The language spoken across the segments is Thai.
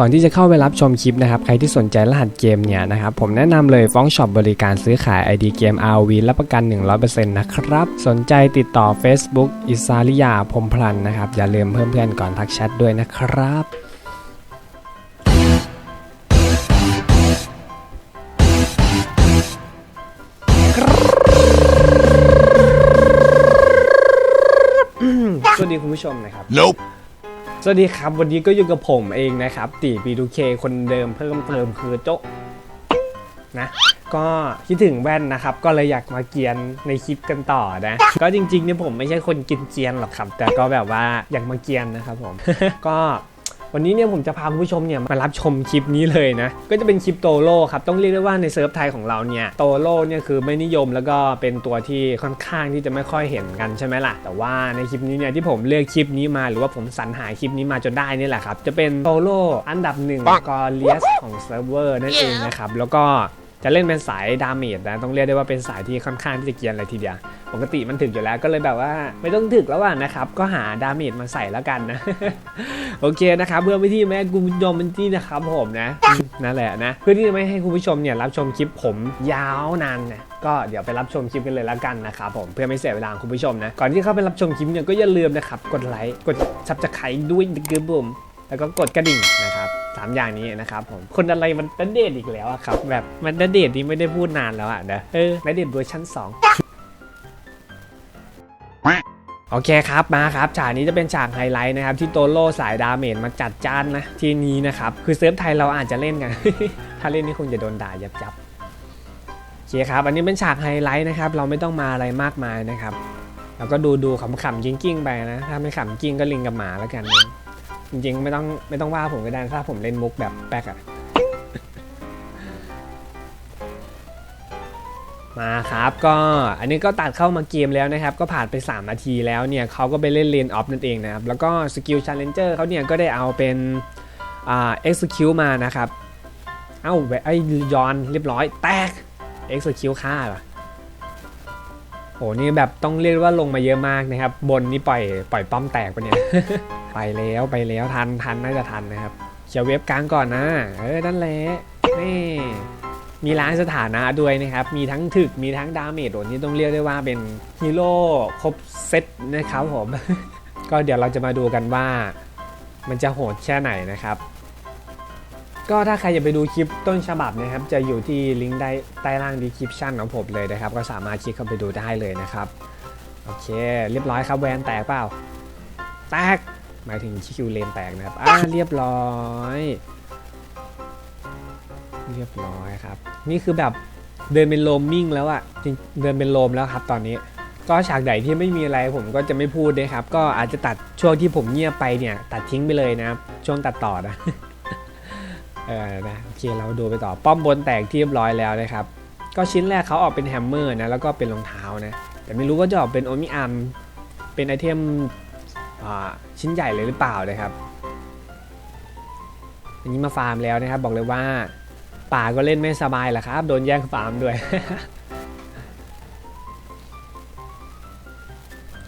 ก่อนที่จะเข้าไปรับชมคลิปนะครับ ใครที่สนใจรหัสเกมเนี่ยนะครับ ผมแนะนำเลยฟ้องช็อปบริการซื้อขาย ID เกม RV รับประกัน 100%นะครับ สนใจติดต่อ Facebook อิสาริยาพรหมพลันนะครับ อย่าลืมเพิ่มเพื่อนก่อนทักแชทด้วยนะครับสวัสดีคุณผู้ชมนะครับ Nope. สวัสดีครับ วันนี้ก็อยู่กับผมเองนะครับตีปีดูเคคนเดิมเพิ่มเติมคือโจ๊ะนะก็คิดถึงแว่นนะครับ ก็เลยอยากมาเกียนในคลิปกันต่อนะ ก็จริงๆเนี่ยผมไม่ใช่คนกินเจียนหรอกครับ แต่ก็แบบว่าอยากมาเกียนนะครับผม ก็ วันนี้เนี่ยผมจะพาคุณผู้ชมเนี่ยมารับชมคลิปนี้เลยนะ ก็จะเป็นคลิปโตโร่ครับ ต้องเรียกได้ว่าในเซิร์ฟไทยของเราเนี่ยโตโร่เนี่ยคือไม่นิยมแล้วก็เป็นตัวที่ค่อนข้างที่จะไม่ค่อยเห็นกันใช่ไหมล่ะ แต่ว่าในคลิปนี้เนี่ยที่ผมเลือกคลิปนี้มาหรือว่าผมสรรหาคลิปนี้มาจนได้นี่แหละครับ จะเป็นโตโร่อันดับหนึ่งกอเลียสของเซิร์ฟเวอร์นั่นเองนะครับแล้วก็ จะเล่นเป็นสายดาเมจนะต้องเรียกได้ว่าเป็นสายที่ค่อนข้างที่จะเกียนเลยทีเดียว ปกติมันถึกอยู่แล้วก็เลยแบบว่าไม่ต้องถึกแล้วอะนะครับ ก็หาดาเมจมาใส่แล้วกันนะ โอเคนะครับเพื่อไม่ที่แม่คุณผู้ชมเป็นที่นะครับผมนะนั่นแหละนะ เพื่อที่จะไม่ให้คุณผู้ชมเนี่ยรับชมคลิปผมยาวนานนะก็เดี๋ยวไปรับชมคลิปกันเลยแล้วกันนะครับผมเพื่อไม่เสียเวลาคุณผู้ชมนะก่อนที่เข้าไปรับชมคลิปเนี่ยก็อย่าลืมนะครับกดไลค์กดซับสไครต์ด้วยนะครับผมแล้วก็กดกระดิ่งนะครับ สามอย่างนี้นะครับผมคนอะไรมันนัดเดทอีกแล้วอะครับ แบบมันนัดเดทนี่ไม่ได้พูดนานแล้วอะนะเออนัดเดทเวอร์ชัน2โอเคครับมาครับฉากนี้จะเป็นฉากไฮไลท์นะครับที่โตโร่สายดาเมจมาจัดจ้านนะทีนี้นะครับคือเซิร์ฟไทยเราอาจจะเล่นกัน ถ้าเล่นนี่คงจะโดนด่ายับยับโอเคครับ อันนี้เป็นฉากไฮไลท์นะครับเราไม่ต้องมาอะไรมากมายนะครับเราก็ดูดูขำๆกิ้งๆไปนะ ถ้าไม่ขำกิ้งก็ลิงกับหมาแล้วกันนะ จริงๆ ไม่ต้องไม่ต้องว่าผมก็ได้ถ้าผมเล่นมุกแบบแป๊กอะมาครับก็อันนี้ก็ตัดเข้ามาเกมแล้วนะครับ ก็ผ่านไป 3 นาทีแล้วเนี่ยเขาก็ไปเล่นเลนออฟนั่นเองนะครับ แล้วก็สกิลชาเลนเจอร์เขาเนี่ยก็ได้เอาเป็นอ่า execute มานะครับ เอ้าไอ้ย้อนเรียบร้อยแตก execute ฆ่าเหรอ โหนี่แบบต้องเรียกว่าลงมาเยอะมากนะครับ บนนี่ปล่อยปล่อยป้อมแตกไปเนี่ย ไปแล้วไปแล้วทันทันน่าจะทันนะครับเชียร์เว็บกลางก่อนนะ เออนั่นแหละนี่มีล้างสถานะด้วยนะครับ มีทั้งถึก มีทั้งดาเมจโดนี้ต้องเรียกได้ว่าเป็นฮีโร่ครบเซตนะครับผม ก็เดี๋ยวเราจะมาดูกันว่า มันจะโหดแค่ไหนนะครับ ก็ถ้าใครอยากไปดูคลิปต้นฉบับนะครับ จะอยู่ที่ลิงก์ใต้ล่างดีคริปชั่นของผมเลยนะครับ ก็สามารถคลิกเข้าไปดูได้เลยนะครับ โอเค เรียบร้อยครับแวนแตกเปล่า แตก หมายถึงคิวเลนแตกนะครับ อ่าเรียบร้อย เรียบร้อยครับ นี่คือแบบเดินเป็นโลมมิ่งแล้วอะจริงเดินเป็นโลมแล้วครับตอนนี้ก็ฉากไหนที่ไม่มีอะไรผมก็จะไม่พูดนะครับ ก็อาจจะตัดช่วงที่ผมเงียบไปเนี่ย ตัดทิ้งไปเลยนะครับช่วงตัดต่อนะ เออนะโอเคเราดูไปต่อป้อมบนแตกที่เรียบร้อยแล้วนะครับ ก็ชิ้นแรกเขาออกเป็นแฮมเมอร์นะแล้วก็เป็นรองเท้านะแต่ไม่รู้ว่าจะออกเป็นโอมิอัมเป็นไอเทมชิ้นใหญ่เลยหรือเปล่านะครับอันนี้มาฟาร์มแล้วนะครับ บอกเลยว่าป่าก็เล่นไม่สบายแหละครับ โดนแย่งฟาร์มด้วย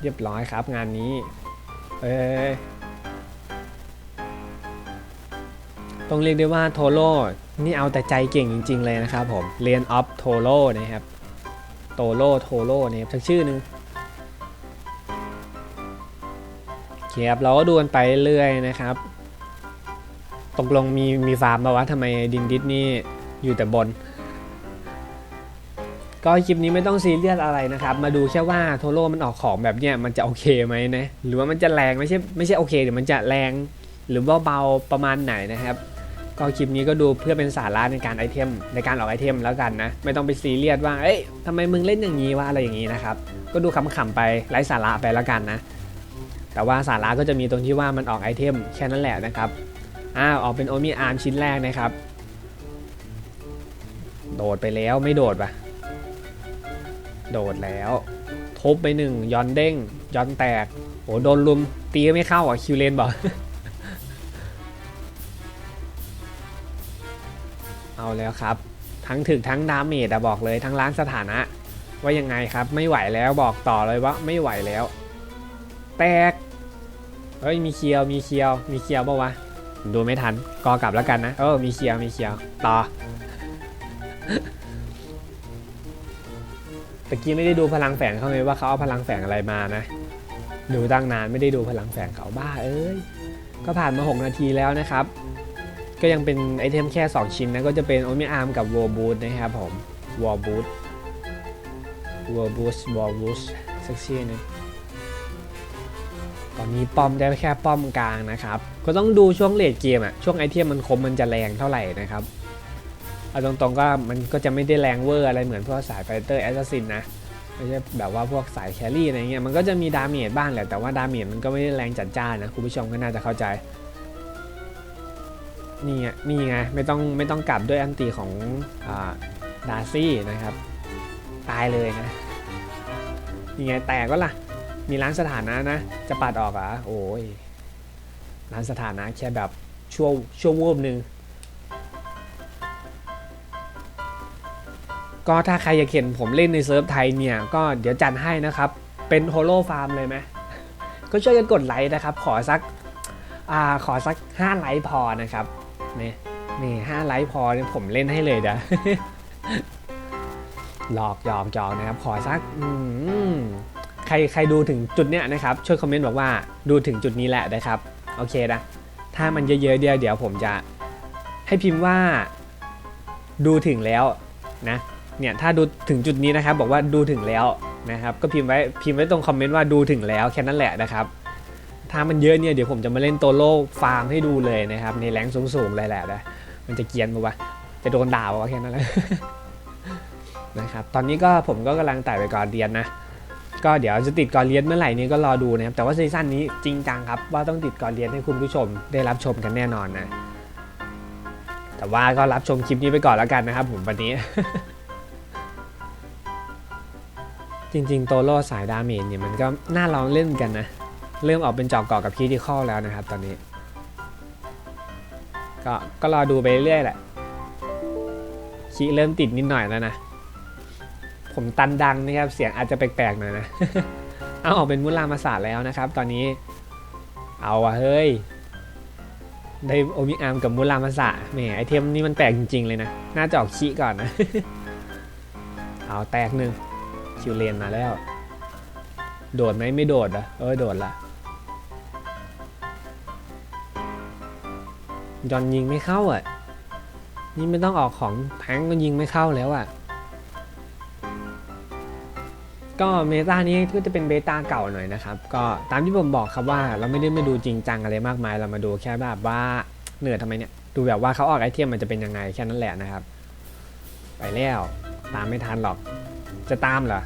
เรียบร้อยครับงานนี้ เอ้ ต้องเรียกได้ว่าโทโร่นี่เอาแต่ใจเก่งจริง ๆ เลยนะครับผมเรียนออฟโทโร่นะครับโตโร่โทโร่เนี่ยทั้งชื่อนึงเคครับเราก็ดูกันไปเรื่อยนะครับ ตกลงมีมีฟาร์มมาวะทำไมดินดิสนี่อยู่แต่บน ก็คลิปนี้ไม่ต้องซีเรียสอะไรนะครับ มาดูแค่ว่าโทโร่มันออกของแบบเนี้ยมันจะโอเคไหมนะ หรือว่ามันจะแรงไม่ใช่ไม่ใช่โอเคเดี๋ยวมันจะแรงหรือว่าเบาประมาณไหนนะครับ ก็คลิปนี้ก็ดูเพื่อเป็นสาระในการไอเทมในการออกไอเทมแล้วกันนะ ไม่ต้องไปซีเรียสว่า เอ้ยทำไมมึงเล่นอย่างนี้วะอะไรอย่างนี้นะครับ ก็ดูขำๆไปไร้สาระไปแล้วกันนะ แต่ว่าสาระก็จะมีตรงที่ว่ามันออกไอเทมแค่นั้นแหละนะครับ อ้าวออกเป็นโอมิอาร์มชิ้นแรกนะครับ โดดไปแล้วไม่โดดปะโดดแล้วทุบไปหนึ่งย้อนเด้งย้อนแตกโอ้โดนลุมตีไม่เข้าอะคิวเลนบอก เอาแล้วครับ ทั้งถึกทั้งดาเมจอะบอกเลยทั้งล้างสถานะ ว่ายังไงครับ ไม่ไหวแล้วบอกต่อเลยว่าไม่ไหวแล้ว แตกเฮ้ยมีเคียวมีเคียวมีเคียวปะวะดูไม่ทันกอกลับแล้วกันนะเออมีเคียร์มีเคียร์ต่อตะกี้ไม่ได้ดูพลังแฝงเขาเลยว่าเขาเอาพลังแฝงอะไรมานะดูตั้งนานไม่ได้ดูพลังแฝงเขาบ้าเอ้ยก็ผ่านมา 6 นาทีแล้วนะครับ ก็ยังเป็นไอเทมแค่ 2 ชิ้นนะ ก็จะเป็นโอเมอาร์มกับวอลบูทนะครับผมวอลบูทวอลบูทวอลบูทสักชื่นึงตอนนี้ป้อมได้แค่ป้อมกลางนะครับ ก็ต้องดูช่วงเลดเกมอะช่วงไอเทมมันคมมันจะแรงเท่าไหร่นะครับเอาตรงๆก็มันก็จะไม่ได้แรงเวอร์อะไรเหมือนพวกสายไฟเตอร์แอสซัสซินนะไม่ใช่แบบว่าพวกสายแครี่อะไรเงี้ยมันก็จะมีดาเมจบ้างแหละแต่ว่าดาเมจมันก็ไม่ได้แรงจัดจ้านนะคุณผู้ชมก็น่าจะเข้าใจ นี่ไงนี่ไงไม่ต้องไม่ต้องกลับด้วยอันตีของอดาร์ซี่นะครับ ตายเลยนะนี่ไงแตกก็ล่ะ มีร้านสถานะนะ จะปัดออกอะโอ้ยร้านสถานะแค่แบบชั่วชั่ววูบหนึ่งก็ถ้าใครอยากเห็นผมเล่นในเซิร์ฟไทยเนี่ย ก็เดี๋ยวจัดให้นะครับ เป็นโฮโลฟาร์มเลยไหมก็ช่วยกันกดไลค์นะครับ ขอสักอขอสัก 5 ไลค์พอนะครับ นี่นี่ห้าไลค์พอเนี่ยผมเล่นให้เลยเด้อหลอกหยอกหยอกนะครับ ขอสักอืมใครใครดูถึงจุดเนี้ยนะครับ ช่วยคอมเมนต์บอกว่าดูถึงจุดนี้แหละนะครับ โอเคนะ ถ้ามันเยอะๆเดียวเดี๋ยวผมจะให้พิมพ์ว่าดูถึงแล้วนะ เนี่ยถ้าดูถึงจุดนี้นะครับ บอกว่าดูถึงแล้วนะครับ ก็พิมพ์ไว้พิมพ์ไว้ตรงคอมเมนต์ว่าดูถึงแล้วแค่นั้นแหละนะครับ ถ้ามันเยอะเนี่ยเดี๋ยวผมจะมาเล่นโตโล่ฟาร์มให้ดูเลยนะครับในแรงสูงๆเลยแหละนะมันจะเกียนปะวะจะโดนด่าปะวะแค่นั้นแหละนะครับตอนนี้ก็ผมก็กำลังไต่ไปก่อนเรียนนะก็เดี๋ยวจะติดก่อนเรียนเมื่อไหร่นี้ก็รอดูนะครับแต่ว่าซีซั่นนี้จริงจังครับ ว่าต้องติดก่อนเรียนให้คุณผู้ชมได้รับชมกันแน่นอนนะ แต่ว่าก็รับชมคลิปนี้ไปก่อนแล้วกันนะครับผมวันนี้ จริงๆ โตโร่สายดาเมจเนี่ยมันก็น่าลองเล่นกันนะ เริ่มออกเป็นจอกกอกับคีที่ข้อแล้วนะครับตอนนี้ ก็ก็รอดูไปเรื่อยแหละคีเริ่มติดนิดหน่อยแล้วนะ ผมตันดังนะครับ เสียงอาจจะแปลกๆหน่อยนะ เอาออกเป็นมุลามาศาสตร์แล้วนะครับ ตอนนี้ เอาอะเฮ้ย ได้โอมิอาร์มกับมุลามาสะแหมไอเทมนี่มันแปลกจริง ๆ เลยนะ น่าจะออกขี้ก่อนนะ เอาแตกหนึ่งคิวเลนมาแล้ว โดดไหมไม่โดดอะเออโดดละ จอนยิงไม่เข้าอะ นี่ไม่ต้องออกของแพงก็ยิงไม่เข้าแล้วอะ ก็เมตานี้ก็จะเป็นเบต้าเก่าหน่อยนะครับ ก็ตามที่ผมบอกครับว่าเราไม่ได้มาดูจริงจังอะไรมากมาย เรามาดูแค่แบบว่าเหนื่อยทำไมเนี่ย ดูแบบว่าเขาออกไอเทมมันจะเป็นยังไงแค่นั้นแหละนะครับ ไปแล้ว ตามไม่ทันหรอก จะตามเหรอ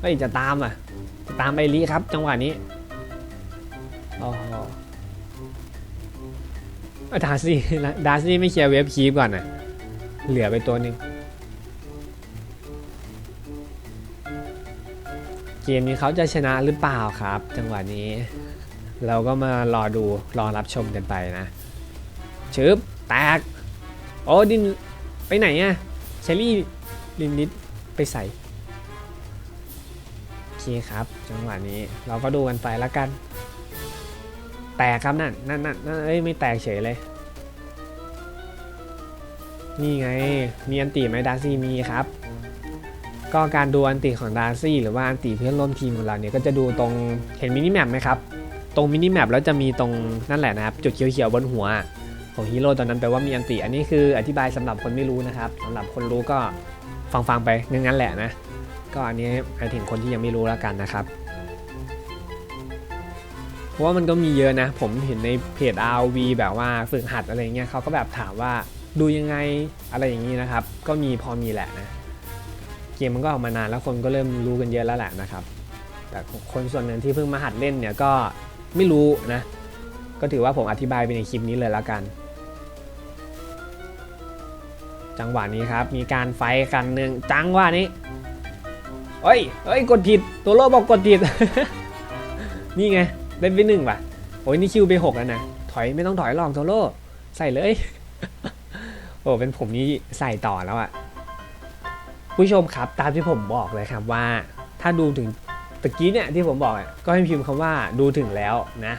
เฮ้ยจะตามอะ จะตามไอรีครับ จังหวะนี้ โอ้โหเอ ดาร์ซี่ดาร์ซี่ไม่เคลียร์เวฟคีฟก่อนอะเหลือไปตัวหนึ่งเกมนี้เขาจะชนะหรือเปล่าครับ จังหวะนี้ เราก็มารอดูรอรับชมกันไปนะชึบแตก โอ้ดินไปไหนอะเชลลี่ลินนิดไปใส่โอเคครับ จังหวะนี้เราก็ดูกันไปแล้วกัน แตกครับนั่นนั่นนั่นนั่นเอ้ยไม่แตกเฉยเลย นี่ไงมีอันตีไหมดาร์ซี่มีครับ ก็การดูอันติของดาร์ซี่หรือว่าอันติเพื่อนร่วมทีมของเราเนี่ยก็จะดูตรงเห็นมินิแมปไหมครับตรงมินิแมปแล้วจะมีตรงนั่นแหละนะครับ จุดเขียวๆบนหัวของฮีโร่ตอนนั้นแปลว่ามีอันติ อันนี้คืออธิบายสำหรับคนไม่รู้นะครับสำหรับคนรู้ก็ฟังๆไปงั้นๆแหละนะ ก็อันนี้หมายถึงคนที่ยังไม่รู้แล้วกันนะครับ เพราะว่ามันก็มีเยอะนะ ผมเห็นในเพจ RV แบบว่าฝึกหัดอะไรเงี้ยเขาก็แบบถามว่าดูยังไงอะไรอย่างนี้นะครับ ก็มีพอมีแหละนะ เกมมันก็ออกมานานแล้วคนก็เริ่มรู้กันเยอะแล้วแหละนะครับ แต่คนส่วนหนึ่งที่เพิ่งมาหัดเล่นเนี่ยก็ไม่รู้นะ ก็ถือว่าผมอธิบายไปในคลิปนี้เลยแล้วกัน จังหวะนี้ครับ มีการไฟกันหนึ่งจังหวะนี้เฮ้ยเฮ้ย กดผิด ตัวโลบอกกดผิด นี่ไง ได้ไปหนึ่งว่ะ โอ้ยนี่คิวไปหกแล้วนะ ถอยไม่ต้องถอยหรอกโทโร่ใส่เลย โอ้เป็นผมนี่ใส่ต่อแล้วอะผู้ชมครับตามที่ผมบอกเลยครับว่า ถ้าดูถึงตะกี้เนี่ยที่ผมบอกอก็ให้พิมพ์คำว่าดูถึงแล้วนะ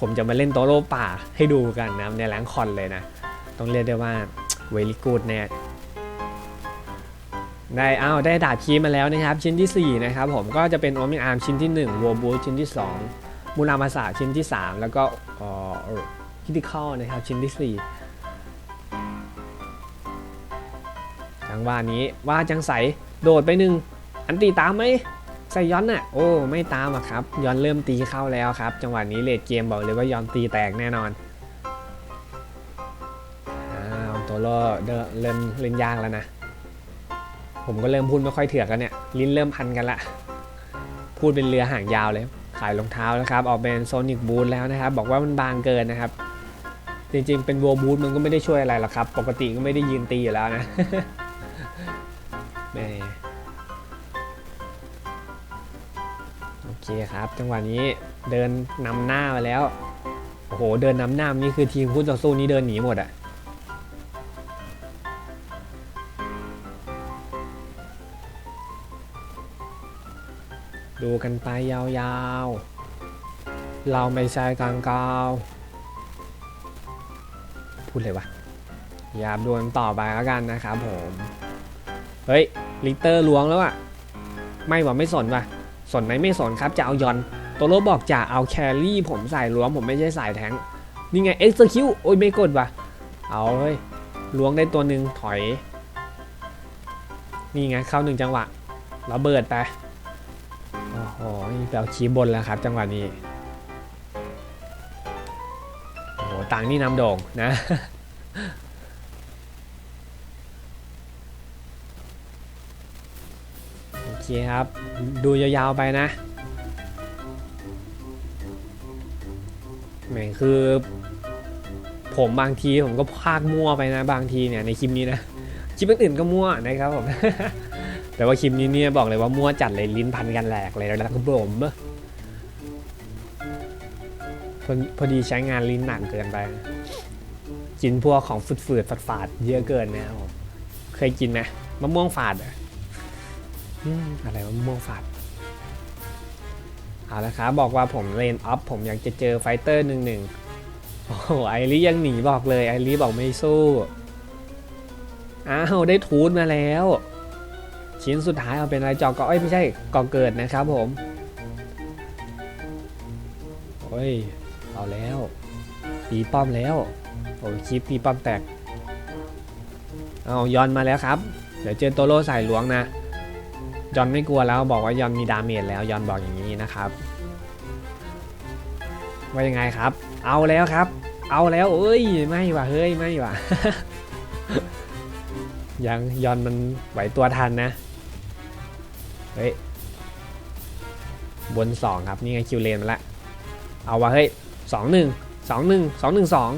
ผมจะมาเล่นโตโร่ป่าให้ดูกันนะในแรงคอนเลยนะ ต้องเรียกได้ว่าเวลิกูดแน่ได้เอาได้ดาบคีมาแล้วนะครับ ชิ้นทีสี่ 4 นะครับผมก็จะเป็นโอมิอาร์มชิ้นที่1วอบูชิ้นที่ 2 มูรามาสาชิ้นที่ 3 แล้วก็คิติคอลนะครับชิ้นที่ 4 จังหวะนี้ว่าจังใสโดดไปหนึ่งอันตีตามไหมใส่ย้อนน่ะโอ้ไม่ตามอะครับย้อนเริ่มตีเข้าแล้วครับ จังหวะนี้เลดเกมบอกเลยว่าย้อนตีแตกแน่นอนอ้าวโตโรเดินเริ่มเล่นยากแล้วนะ ผมก็เริ่มพูดไม่ค่อยเถื่อกแล้วเนี่ย ลิ้นเริ่มพันกันละ พูดเป็นเรือหางยาวเลย ขายรองเท้าแล้วครับ ออกเป็นโซนิกบูทแล้วนะครับ บอกว่ามันบางเกินนะครับ จริงๆ เป็นวัวบูทมันก็ไม่ได้ช่วยอะไรหรอกครับ ปกติก็ไม่ได้ยืนตีอยู่แล้วนะแหมโอเคครับ จังหวะนี้เดินนำหน้ามาแล้ว โอ้โห เดินนำหน้านี่คือทีมคู่ต่อสู้นี้เดินหนีหมดอะ ดูกันไปยาวๆ เราไม่ใช่กลางกาวพูดเลยวะอย่าดวลต่อไปแล้วกันนะครับผม เฮ้ย ลิเตอร์ล้วงแล้วอะไม่ว่าไม่สนว่ะ สนไหมไม่สนครับ จะเอายอนตัวโลบอกจะเอาแครี่ผมใส่ล้วงผมไม่ใช่สายแทงนี่ไงเอ็กซ์คิวโอ้ยไม่กดว่ะ เอาเฮ้ยล้วงได้ตัวหนึ่งถอย นี่ไงเข้าหนึ่งจังหวะระเบิดไป โอ้โหแปลคีย์บนแล้วครับ จังหวะนี้โอ้โหต่างนี่นำโด่งนะโอเคครับ ดูยาวๆไปนะแหมคือ ผมบางทีผมก็พากมั่วไปนะ บางทีเนี่ยในคลิปนี้นะคลิปอื่นๆก็มั่วนะครับผม แต่ว่าคลิปนี้เนี่ยบอกเลยว่ามั่วจัดเลยลิ้นพันกันแหลกเลยแล้วครับผมพอพอดีใช้งานลิ้นหนักเกินไป กินพวกของฝืดๆฝาดๆเยอะเกินนะครับเคยกินไหมมะม่วงฝาดอะอะไรมะม่วงฝาดเอาละครับบอกว่าผมเลนออฟผมอยากจะเจอไฟเตอร์หนึ่งหนึ่งโอ้โหไอริยังหนีบอกเลยไอริบอกไม่สู้ อ้าว ได้ทูนมาแล้ว ชิ้นสุดท้ายเอาเป็นอะไรจอกก็เอ้ยไม่ใช่ก่อเกิดนะครับผมโอ้ยเอาแล้วตีป้อมแล้วโอ้ยคลิปตีป้อมแตกเอายอนมาแล้วครับ เดี๋ยวเจอโตโร่ใส่หลวงนะยอนไม่กลัวแล้วบอกว่ายอนมีดาเมจแล้วยอนบอกอย่างนี้นะครับว่ายังไงครับ เอาแล้วครับ เอาแล้วเอ้ยไม่ว่ะเฮ้ยไม่ว่ะยังยอนมันไหวตัวทันนะ เฮ้ย บนสองครับ นี่ไงคิวเลนมาละ เอาวะเฮ้ยสองหนึ่งสองหนึ่งสองหนึ่งสอง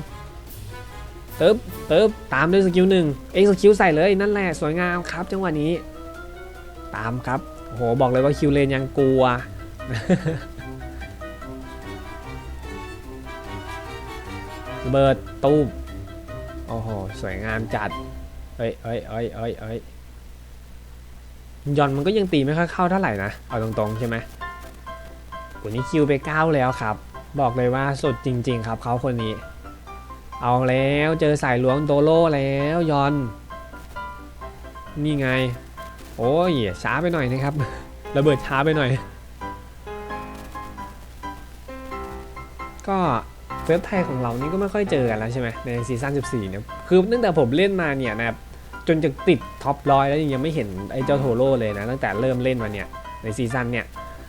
เติบเติบตามด้วยสกิลหนึ่งเอ็กซ์คิวใส่เลยนั่นแหละสวยงามครับ จังหวะนี้ ตามครับโหบอกเลยว่าคิวเลนยังกลัวเบิดตูมโอ้โห สวยงามจัด เอ้ยเอ้ยเอ้ยเอ้ยเอ้ย ยอนมันก็ยังตีไม่ค่อยเข้าเท่าไหร่นะ เอาตรงๆใช่ไหมวันนี้คิวไปเก้าแล้วครับ บอกเลยว่าสุดจริง ๆ ครับเขาคนนี้ เอาแล้วเจอสายหลวงโตโลแล้วยอน นี่ไง โอ้ยช้าไปหน่อยนะครับ ระเบิดช้าไปหน่อย ก็เว็บไทยของเรานี่ก็ไม่ค่อยเจอกันแล้วใช่ไหมในซีซั่น14เนี่ยคือตั้งแต่ผมเล่นมาเนี่ยนะครับ จนจะติดท็อปร้อยแล้วยังไม่เห็นไอ้เจ้าโทโร่เลยนะ ตั้งแต่เริ่มเล่นมาเนี่ยในซีซั่นเนี่ย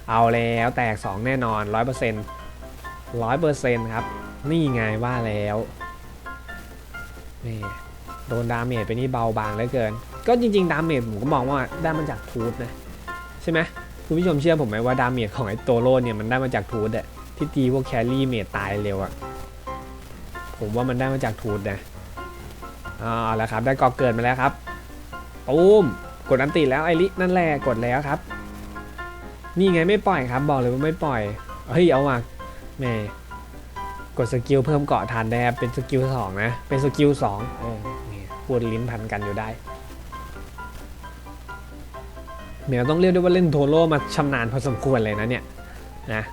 เอาแล้วแตก 2 แน่นอน 100% 100%ครับ นี่ไงว่าแล้วนี่โดนดาเมจไปนี่เบาบางเหลือเกิน ก็จริง ๆ ดาเมจผมก็มองว่าได้มาจากทูตนะ ใช่ไหมคุณผู้ชมเชื่อผมไหมว่าดาเมจของไอ้โตโร่เนี่ยมันได้มาจากทูตอะที่ตีพวกแครี่เมจตายเร็วอะผมว่ามันได้มาจากทูตนะ อ่าเอาละครับ ได้กอเกิดมาแล้วครับตูมกดอันติแล้วไอรินั่นแหละกดแล้วครับ นี่ไงไม่ปล่อยครับ บอกเลยว่าไม่ปล่อยเฮ้ยเอาว่ะแม่กดสกิลเพิ่มเกาะทานได้ครับเป็นสกิลสองนะ เป็นสกิลสองเออนี่พูดลิ้นพันกันอยู่ได้เดี๋ยวต้องเรียกได้ว่าเล่นโทโร่มาชำนาญพอสมควรเลยนะเนี่ยนะ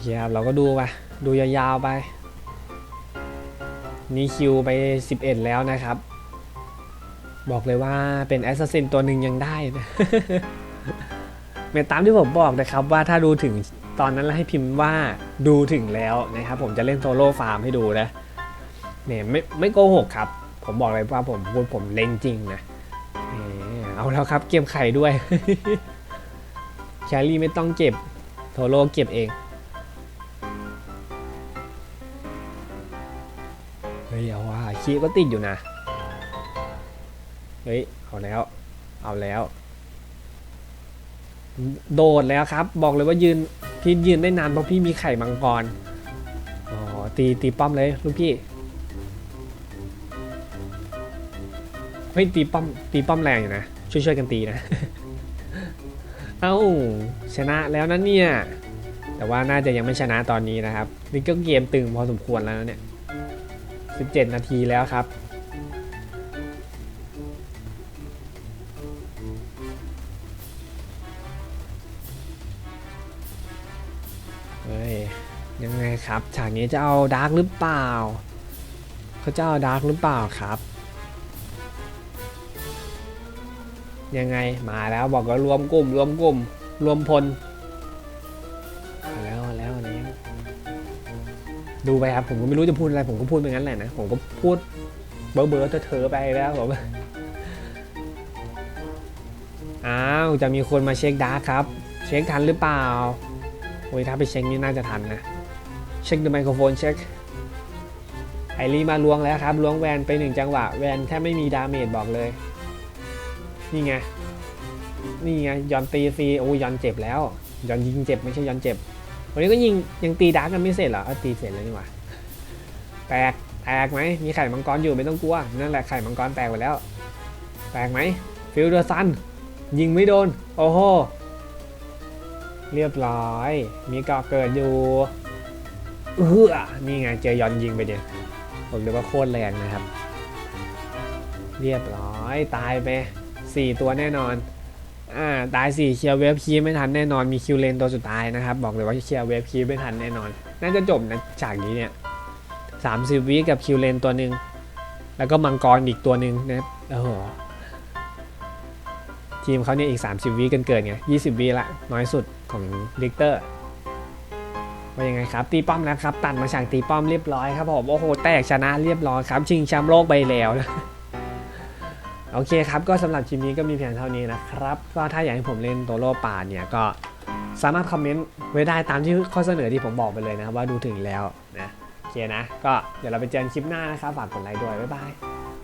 เคเคครับเราก็ดูไปดูยาวๆไป นี่คิวไป 11 แล้วนะครับ บอกเลยว่าเป็นแอสซัสซินตัวหนึ่งยังได้นะเป็นตามที่ผมบอกนะครับว่าถ้าดูถึงตอนนั้นแล้วให้พิมพ์ว่าดูถึงแล้วนะครับผมจะเล่นโซโล่ฟาร์มให้ดูนะเนี่ยไม่ไม่โกหกครับ ผมบอกเลยว่าผมพูดผมเล่นจริงนะเอาแล้วครับเก็บไข่ด้วยแครี่ไม่ต้องเก็บโซโล่เก็บเอง คีก็ติดอยู่นะ เฮ้ย เอาแล้ว เอาแล้วโดดแล้วครับ บอกเลยว่ายืนพี่ยืนได้นานเพราะพี่มีไข่มังกร อ๋อ ตีตีป้อมเลยลูกพี่ เฮ้ยตีป้อมตีป้อมแรงอยู่นะ ช่วยช่วยกันตีนะ เอ้าชนะแล้วนะเนี่ย แต่ว่าน่าจะยังไม่ชนะตอนนี้นะครับ นี่ก็เกมตึงพอสมควรแล้วเนี่ย 17 นาทีแล้วครับ เฮ้ย ยังไงครับ ฉากนี้จะเอาดาร์กหรือเปล่า เขาจะเอาดาร์กหรือเปล่าครับ ยังไงมาแล้วบอกว่ารวมกลุ่ม รวมกลุ่ม รวมพล ดูไปครับผมก็ไม่รู้จะพูดอะไร ผมก็พูดไปงั้นแหละนะ ผมก็พูดเบอร์เบอร์เธอไปแล้วผมอ้าวจะมีคนมาเช็คดาร์ครับ เช็คทันหรือเปล่าโอ้ยถ้าไปเช็คนี่น่าจะทันนะ เช็คดูไมโครโฟนเช็คไอรีมาล้วงแล้วครับล้วงแวนไปหนึ่งจังหวะ แวนแทบไม่มีดาเมจบอกเลย นี่ไง นี่ไงยอนตีฟรีโอ้ยยอนเจ็บแล้วยอนยิงเจ็บไม่ใช่ยอนเจ็บ วันนี้ก็ยิงยังตีดาร์กกันไม่เสร็จเหรอเอาตีเสร็จแล้วนี่หว่าแตกแตกไหมมีไข่มังกรอยู่ไม่ต้องกลัวนั่นแหละไข่มังกรแตกไปแล้ว แตกไหมฟิลเดอร์ซันยิงไม่โดน โอ้โหเรียบร้อย มีกาะเกิดอยู่เออนี่ไงเจอยอนยิงไปเนี่ยผมเรียกว่าโคตรแรงนะครับ เรียบร้อยตายไปสี่ตัวแน่นอน อ่าตายสี่เคลียร์เวฟคีไม่ทันแน่นอนมีคิวเลนตัวสุดท้ายนะครับ บอกเลยว่าเคลียร์เวฟคีไม่ทันแน่นอน น่าจะจบนะฉากนี้เนี่ยสามสิบวิกับคิวเลนตัวหนึ่งแล้วก็มังกรอีกตัวหนึ่งนะโอ้โหทีมเขาเนี่ยอีก 30 วิกันเกินไง20 วิละน้อยสุดของลิกเตอร์ว่ายังไงครับ ตีป้อมแล้วครับ ตัดมาฉากตีป้อมเรียบร้อยครับผม โอ้โห แตกชนะเรียบร้อยครับ ชิงแชมป์โลกไปแล้วนะ โอเคครับ ก็สำหรับคลิปนี้ก็มีเพียงเท่านี้นะครับ ก็ถ้าอยากให้ผมเล่นโตโรป่าเนี่ยก็สามารถคอมเมนต์ไว้ได้ตามที่ข้อเสนอที่ผมบอกไปเลยนะครับว่าดูถึงแล้วนะโอเคนะ ก็เดี๋ยวเราไปเจอกันคลิปหน้านะครับฝากกดไลค์ด้วยบ๊ายบาย